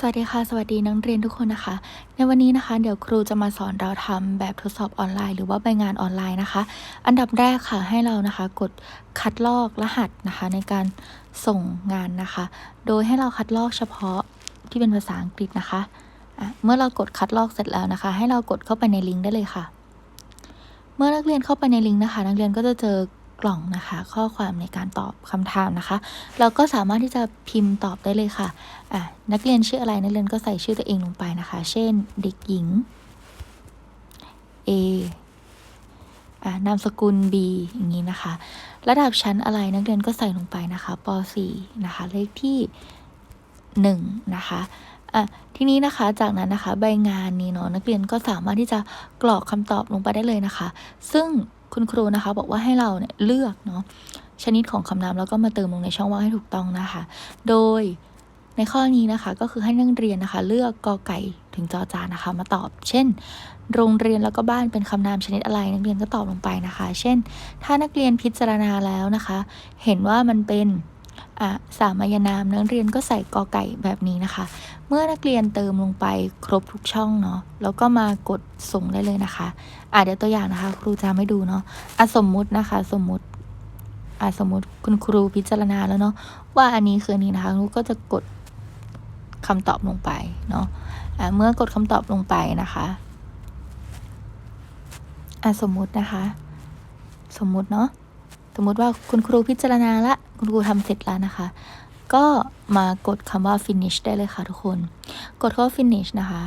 สวัสดีค่ะ สวัสดีนักเรียนทุกคนนะคะ ในวันนี้นะคะ เดี๋ยวครูจะมาสอนเราทำแบบทดสอบออนไลน์ หรือว่าใบงานออนไลน์นะคะ อันดับแรกค่ะให้เรานะคะ กดคัดลอกรหัสนะคะ ในการส่งงานนะคะ โดยให้เราคัดลอกเฉพาะที่เป็นภาษาอังกฤษนะคะะเมื่อเรากดคัดลอกเสร็จแล้วนะคะ ให้เรากดเข้าไปในลิงก์ได้เลยค่ะ เมื่อนักเรียนเข้าไปในลิงก์นะคะ นักเรียนก็จะเจอ กล่องนะคะ ข้อความในการตอบคำถามนะคะ เราก็สามารถที่จะพิมพ์ตอบได้เลยค่ะอะนักเรียนชื่ออะไรนักเรียนก็ใส่ชื่อตัวเองลงไปนะคะ เช่น เด็กหญิง A อะนามสกุล B อย่างนี้นะคะ ระดับชั้นอะไรนักเรียนก็ใส่ลงไปนะคะป .4 นะคะ เลขที่1นะคะอะทีนี้นะคะจากนั้นนะคะใบงานนี้เนาะนักเรียนก็สามารถที่จะกรอกคำตอบลงไปได้เลยนะคะ ซึ่ง คุณครูนะคะ บอกว่าให้เราเนี่ยเลือกเนาะชนิดของคำนามแล้วก็มาเติมลงในช่องว่างให้ถูกต้องนะคะ โดยในข้อนี้นะคะก็คือให้นักเรียนนะคะ เลือกกอไก่ถึงจอจานนะคะ มาตอบ เช่น โรงเรียนแล้วก็บ้านเป็นคำนามชนิดอะไร นักเรียนก็ตอบลงไปนะคะ เช่น ถ้านักเรียนพิจารณาแล้วนะคะ เห็นว่ามันเป็น สามัญนามนักเรียนก็ใส่กอไก่แบบนี้นะคะ เมื่อนักเรียนเติมลงไปครบทุกช่องเนาะแล้วก็มากดส่งได้เลยนะคะอะเดี๋ยวตัวอย่างนะคะ ครูจะไม่ดูเนาะอะสมมุตินะคะ สมมุติอะสมมติคุณครูพิจารณาแล้วเนาะว่าอันนี้คืออันนี้นะคะครูก็จะกดคำตอบลงไปเนาะอะเมื่อกดคำตอบลงไปนะคะอะสมมุตินะคะ สมมุติเนาะสมมุติว่าคุณครูพิจารณาละ คุณครูทำเสร็จแล้วนะคะ ก็มากดคำว่า finish ได้เลยค่ะทุกคน กดคำว่า finish นะคะ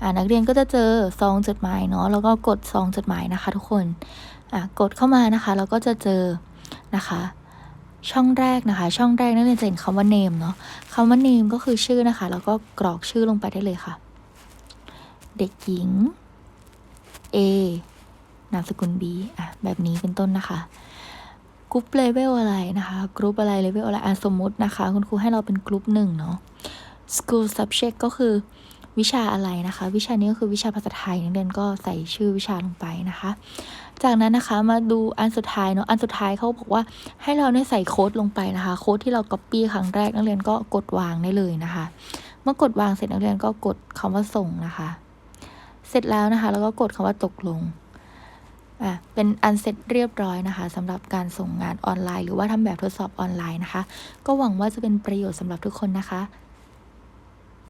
อ่านักเรียนก็จะเจอซองจดหมายเนาะแล้วก็กดซองจดหมายนะคะ ทุกคนอะกดเข้ามานะคะแล้วก็จะเจอนะคะ ช่องแรกนะคะ ช่องแรกนักเรียนจะเห็นคำว่า name เนาะคำว่า name ก็คือชื่อนะคะ แล้วก็กรอกชื่อลงไปได้เลยค่ะ เด็กหญิง A นามสกุล B อะแบบนี้เป็นต้นนะคะ กรุ๊ปเลเวลอะไรนะคะกรุ๊ปอะไรเลเวลอะไรอะสมมุตินะคะ คุณครูให้เราเป็นกรุ๊ปหนึ่งเนาะ school subject ก็คือวิชาอะไรนะคะ วิชานี้ก็คือวิชาภาษาไทยนักเรียนก็ใส่ชื่อวิชาลงไปนะคะ จากนั้นนะคะมาดูอันสุดท้ายเนาะอันสุดท้ายเขาบอกว่าให้เราเนี่ยใส่โค้ดลงไปนะคะ โค้ดที่เรา copy ครั้งแรกนักเรียนก็กดวางได้เลยนะคะ เมื่อกดวางเสร็จนักเรียนก็กดคำว่าส่งนะคะ เสร็จแล้วนะคะ แล้วก็กดคำว่าตกลง อะเป็นอันเสร็จเรียบร้อยนะคะสำหรับการส่งงานออนไลน์ หรือว่าทำแบบทดสอบออนไลน์นะคะ ก็หวังว่าจะเป็นประโยชน์สำหรับทุกคนนะคะ